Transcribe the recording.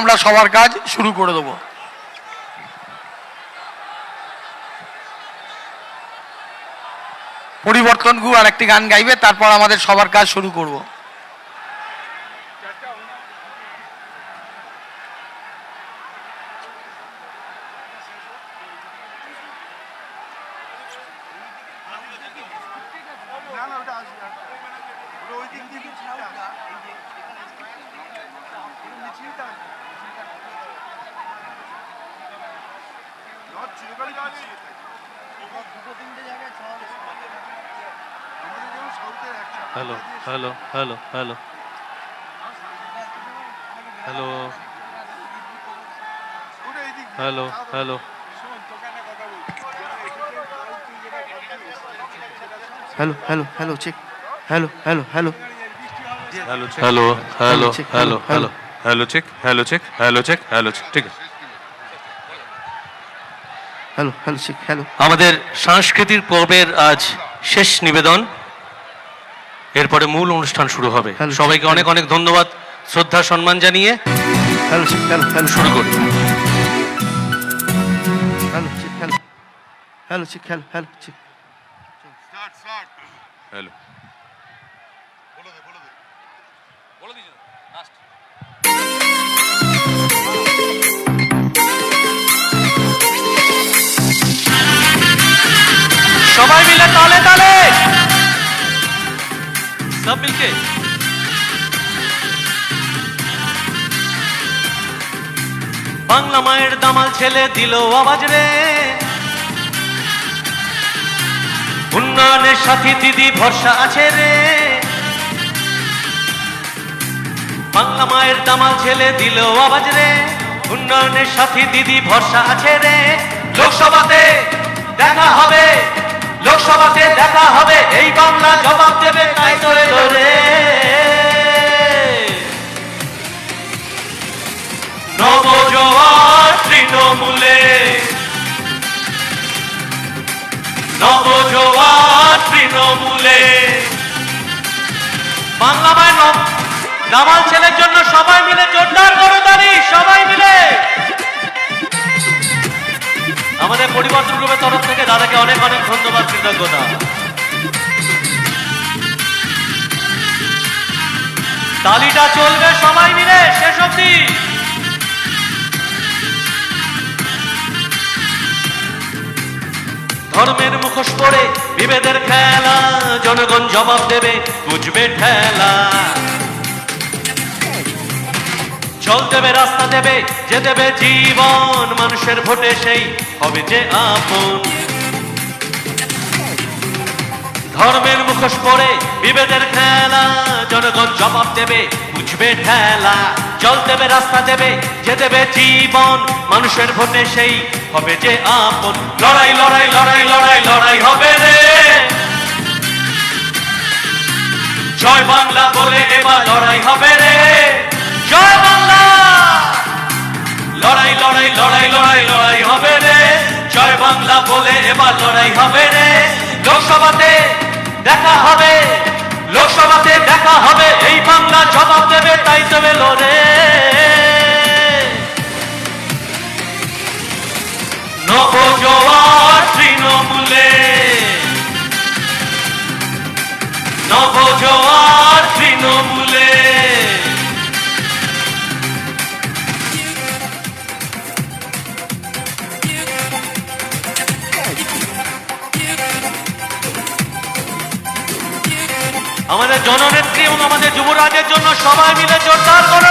আমরা সবার কাজ শুরু করে দেবো। পরিবর্তন গু আর একটি গান গাইবে, তারপর আমাদের সবার কাজ শুরু করব। Hello hello hello hello hello. Hello hello hello, hello, check. Hello, hello, hello. Hello hello hello hello hello hello check hello check hello check hello check ঠিক আছে হ্যালো হ্যালো শেখ হ্যালো আমাদের সাংস্কৃতিক পর্বের আজ শেষ নিবেদন। এরপরে মূল অনুষ্ঠান শুরু হবে। সবাইকে অনেক অনেক ধন্যবাদ। শ্রদ্ধা সম্মান জানিয়ে হ্যালো শেখ হ্যালো হ্যালো শুরু করি। Hello Sheikh hello hello Sheikh hello hello hello hello hello hello hello hello hello hello hello সবাই মিলে তালে তালে। সব মিলকে বাংলা মায়ের দামাল ছেলে দিল আওয়াজ রে। উন্নয়নের সাথী দিদি ভরসা আছে রে। বাংলা মায়ের দামাল ছেলে দিল আওয়াজ রে। উন্নয়নের সাথী দিদি ভরসা আছে রে। লোকসভাতে দেখা হবে। তাই তো এলো রে নবজোয়ার তৃণমূলে। নবজোয়ার তৃণমূলে। বাংলা মায়ের নব- দামাল ছেলের জন্য সবাই মিলে জোরদার করতালি, সবাই মিলে। আমাদের পরিবর্তন গ্রুপের তরফ থেকে দাদাকে অনেক অনেক ধন্যবাদ, কৃতজ্ঞতা। তালিটা চলবে সবাই মিলে, শেষ অবধি। ধর্মের মুখোশ পরে বিভেদের খেলা, জনগণ জবাব দেবে, বুঝবে ঠেলা। জল দেবে, রাস্তা দেবে, যে দেবে জীবন, মানুষের ভোটে সেই হবে যে আপন। ধর্মের মুখোশ পরে বিভেদের খেলা, জনগণ জবাব দেবে, বুঝবে ঠেলা। জল দেবে, রাস্তা দেবে, যে দেবে জীবন, মানুষের ভোটে সেই হবে যে আপন। লড়াই লড়াই লড়াই লড়াই লড়াই হবে রে। জয় বাংলা বলে এবার লড়াই হবে রে। জয় বাংলা! লড়াই লড়াই লড়াই লড়াই লড়াই হবে রে। জয় বাংলা বলে এবার লড়াই হবে রে। লোকসভাতে দেখা হবে। লোকসভাতে দেখা হবে। এই বাংলা জবাব দেবে, তাই তবে লড়ে নবজোয়ার তৃণমূলে। নবজোয়ার তৃণমূলে। আমাদের জননেত্রী এবং আমাদের যুবরাজের জন্য সবাই মিলে জোরদার করে।